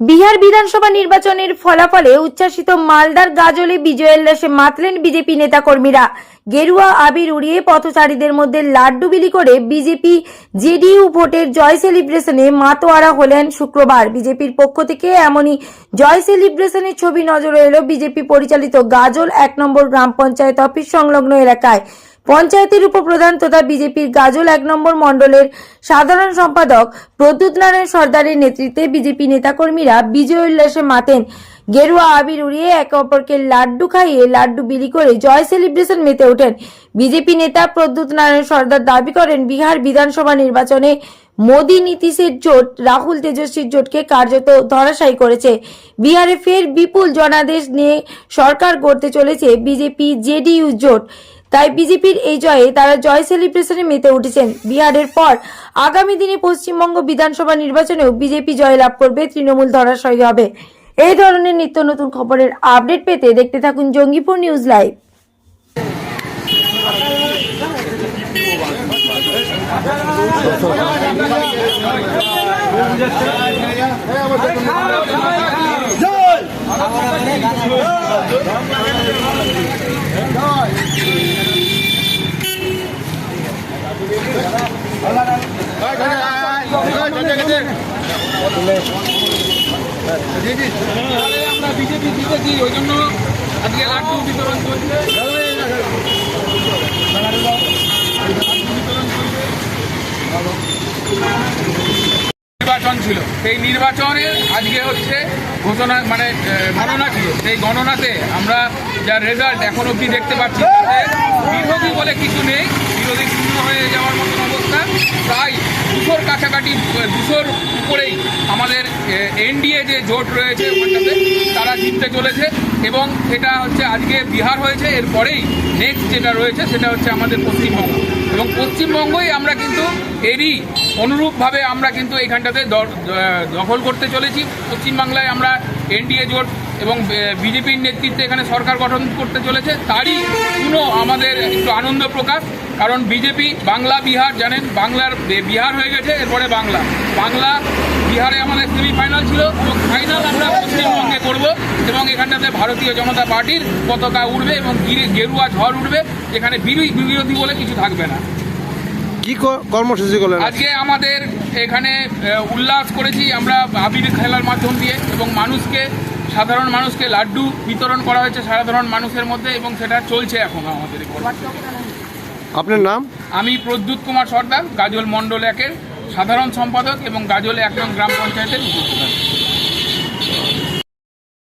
বিহার বিধানসভা নির্বাচনের ফলাফলে উচ্ছ্বাসিত মালদার গাজলে বিজয়ের লাশে মাতলেন বিজেপি নেতাকর্মীরা। গেরুয়া, আবির উড়িয়ে পথচারীদের মধ্যে লাড্ডু বিলি করে বিজেপি জেডিইউ ভোটের জয় সেলিব্রেশনে মাতোয়ারা হলেন শুক্রবার। বিজেপির পক্ষ থেকে এমনই জয় সেলিব্রেশনের ছবি নজরে এলো বিজেপি পরিচালিত গাজল এক নম্বর গ্রাম পঞ্চায়েত অফিস সংলগ্ন এলাকায়। পঞ্চায়েতের উপপ্রধান তথা বিজেপির গাজল এক নম্বর মণ্ডলের সাধারণ সম্পাদক প্রদ্যুৎ নারায়ণ সর্দারের নেতৃত্বে বিজেপি নেতাকর্মীরা বিজয় উল্লাসে মাতেন। গেরুয়া আবির উড়িয়ে একে অপরকে লাড্ডু খাইয়ে লাড্ডু বিলি করে জয় সেলিব্রেশন মেতে ওঠেন। বিজেপি নেতা প্রদ্যুৎ নারায়ণ সর্দার দাবি করেন, বিহার বিধানসভা নির্বাচনে মোদী নীতিশের জোট রাহুল তেজস্বীর জোটকে কার্যত ধরাশায়ী করেছে। বিহারে ফের বিপুল জনাদেশ নিয়ে সরকার গড়তে চলেছে বিজেপি জেডিইউ জোট। তাই বিজেপির এই জয়ে তারা জয় সেলিব্রেশনে মেতে উঠেছেন। বিহারের পর আগামী দিনে পশ্চিমবঙ্গ বিধানসভা নির্বাচনেও বিজেপি জয়লাভ করবে, তৃণমূল ধরাশয়ী হবে। এই ধরনের নিত্য নতুন খবরের আপডেট পেতে দেখতে থাকুন জঙ্গিপুর নিউজ লাইভ। নির্বাচন ছিল। সেই নির্বাচনে আজকে হচ্ছে ঘোষণা মানে গণনা ছিল। সেই গণনাতে আমরা যার রেজাল্ট এখন অবধি দেখতে পাচ্ছি বিরোধী বলে কিছু নেই। বিরোধী দুশোর উপরেই আমাদের এনডিএ যে জোট রয়েছে ওখানটাতে, তারা জিততে চলেছে এবং সেটা হচ্ছে আজকে বিহার হয়েছে এরপরেই নেক্সট যেটা রয়েছে সেটা হচ্ছে আমাদের পশ্চিমবঙ্গ। এবং পশ্চিমবঙ্গই আমরা কিন্তু এরই অনুরূপভাবে আমরা কিন্তু এইখানটাতে দখল করতে চলেছি। পশ্চিমবাংলায় আমরা এনডিএ জোট এবং বিজেপির নেতৃত্বে এখানে সরকার গঠন করতে চলেছে, তারই কোনো আমাদের একটু আনন্দ প্রকাশ। কারণ বিজেপি, বাংলা, বিহার, জানেন, বাংলার বিহার হয়ে গেছে, এরপরে বাংলা। বাংলা, বিহারে আমাদের সেমিফাইনাল ছিল এবং ফাইনাল আমরা পশ্চিমবঙ্গে করব এবং এখানটাতে ভারতীয় জনতা পার্টির পতাকা উঠবে এবং গিরে- গেরুয়া ঝড় উঠবে বিরোধী বিরোধী বলে কিছু থাকবে না। কি কর্মসূচি করলেন? আজকে আমাদের এখানে উল্লাস করেছি আমরা আবির খেলার মাধ্যম দিয়ে এবং মানুষকে সাধারণ মানুষকে লাড্ডু বিতরণ করা হয়েছে সাধারণ মানুষের মধ্যে এবং সেটা চলছে এখন আমাদের আপনার নাম? আমি প্রদ্যুৎ কুমার সর্দার গাজল মণ্ডল একের সাধারণ সম্পাদক এবং গাজল এক গ্রাম পঞ্চায়েতের উপপ্রধান।